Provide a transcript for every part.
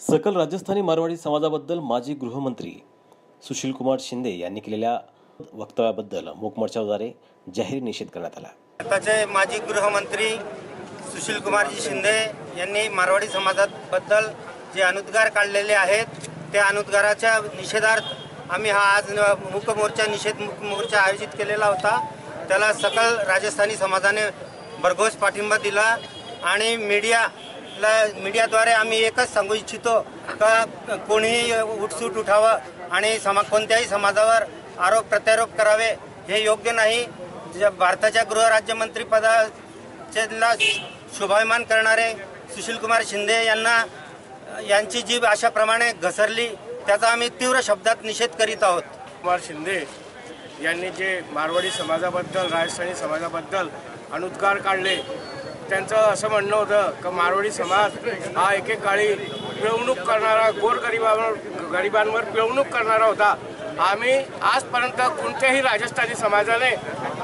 सकल राजस्थानी मारवाडी समाजाबद्दल माजी गृहमंत्री सुशीलकुमार शिंदे यांनी केलेल्या वक्तव्याबद्दल मूक मोर्चाद्वारे जाहीर निषेध करण्यात आला. भारताचे माजी गृहमंत्री सुशीलकुमारजी शिंदे यांनी मारवाडी समाजाबद्दल जे अनुद्गार काढलेले आहेत त्या अनुद्गाराच्या निषेधार्थ आम्ही हा आज न- मोर्चा निषेध मुक मोर्चा आयोजित केलेला होता. त्याला सकल राजस्थानी समाजाने भरघोस पाठिंबा दिला आणि मीडिया ला मीडियाद्वारे आम्ही एकच सांगू इच्छितो का कोणीही उठसूट उठावं आणि समा कोणत्याही समाजावर आरोप प्रत्यारोप करावे हे योग्य नाही. भारताच्या गृहराज्यमंत्री पदाला शुभाभिमान करणारे सुशीलकुमार शिंदे यांना यांची जीभ अशाप्रमाणे घसरली त्याचा आम्ही तीव्र शब्दात निषेध करीत आहोत. कुमार शिंदे यांनी जे मारवाडी समाजाबद्दल राजस्थानी समाजाबद्दल अनुद्गार काढले त्यांचं असं म्हणणं होतं की मारवाडी समाज हा एकेकाळी पिळवणूक करणारा गोरगरिबांवर गरिबांवर पिळवणूक करणारा होता. आम्ही आजपर्यंत कोणत्याही राजस्थानी समाजाने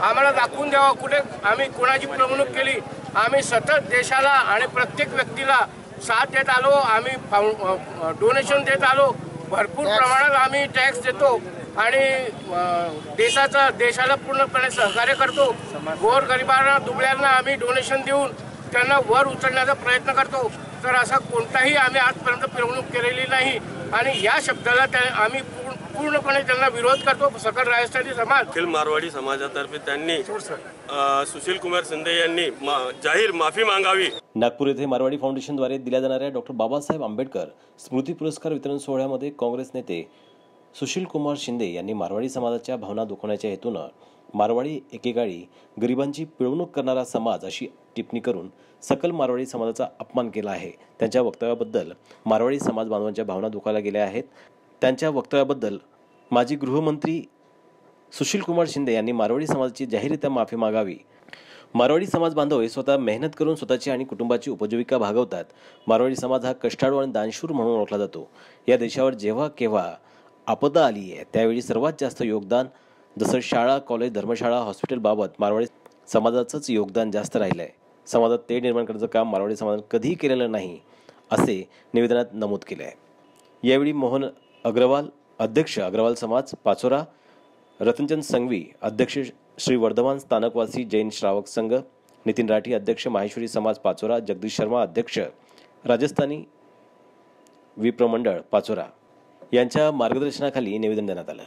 आम्हाला दाखवून द्यावं. कुठे आम्ही कोणाची पिळवणूक केली? आम्ही सतत देशाला आणि प्रत्येक व्यक्तीला साथ देत आलो. आम्ही डोनेशन देत आलो. भरपूर प्रमाणात आम्ही टॅक्स देतो. आणि देशाचा देशाला पूर्णपणे सहकार्य करतो. गोर गरिबांना दुबळ्यांना आम्ही डोनेशन देऊन त्यांना वर उचलण्याचा प्रयत्न करतो. तर असा कोणताही आम्ही आजपर्यंत पिरवणूक केलेली नाही. आणि या शब्दाला त्या आम्ही पूर्ण- पूर्णपणे त्यांना विरोध करतो. सकल राजस्थानी समाज. अखिल मारवाडी समाजातर्फे त्यांनी सुशील कुमार शिंदे यांनी मा- जाहीर माफी मागावी. नागपूर येथे मारवाडी फाउंडेशनद्वारे दिल्या जाणाऱ्या डॉक्टर बाबासाहेब आंबेडकर स्मृती पुरस्कार वितरण सोहळ्यामध्ये काँग्रेस नेते सुशील कुमार शिंदे यांनी मारवाडी समाजाच्या भावना दुखवण्याच्या हेतूनं मारवाडी एकेकाळी गरिबांची पिळवणूक करणारा समाज अशी टिप्पणी करून सकल मारवाडी समाजाचा अपमान केला आहे. त्यांच्या वक्तव्याबद्दल मारवाडी समाज बांधवांच्या भावना दुखायला गेल्या आहेत. त्यांच्या वक्तव्याबद्दल माजी गृहमंत्री सुशील कुमार शिंदे यांनी मारवाडी समाजाची जाहीररित्या माफी मागावी. मारवाडी समाज बांधव हे स्वतः मेहनत करून स्वतःची आणि कुटुंबाची उपजीविका भागवतात. मारवाडी समाज हा कष्टाळू आणि दानशूर म्हणून ओळखला जातो. या देशावर जेव्हा केव्हा आपदा आली आहे. त्यावेळी सर्वात जास्त योगदान जसं शाळा कॉलेज धर्मशाळा हॉस्पिटलबाबत मारवाडी समाजाचंच योगदान जास्त राहिलं आहे समाजात ते निर्माण करण्याचं काम मारवाडी समाजानं कधीही केलेलं नाही असे निवेदनात नमूद केले आहे यावेळी मोहन अग्रवाल अध्यक्ष अग्रवाल समाज पाचोरा रतनचंद संघवी अध्यक्ष श्री वर्धमान स्थानकवासी जैन श्रावक संघ नितीन राठी अध्यक्ष माहेश्वरी समाज पाचोरा जगदीश शर्मा अध्यक्ष राजस्थानी विप्रमंडळ पाचोरा. यांच्या मार्गदर्शनाखाली निवेदन देण्यात आलं.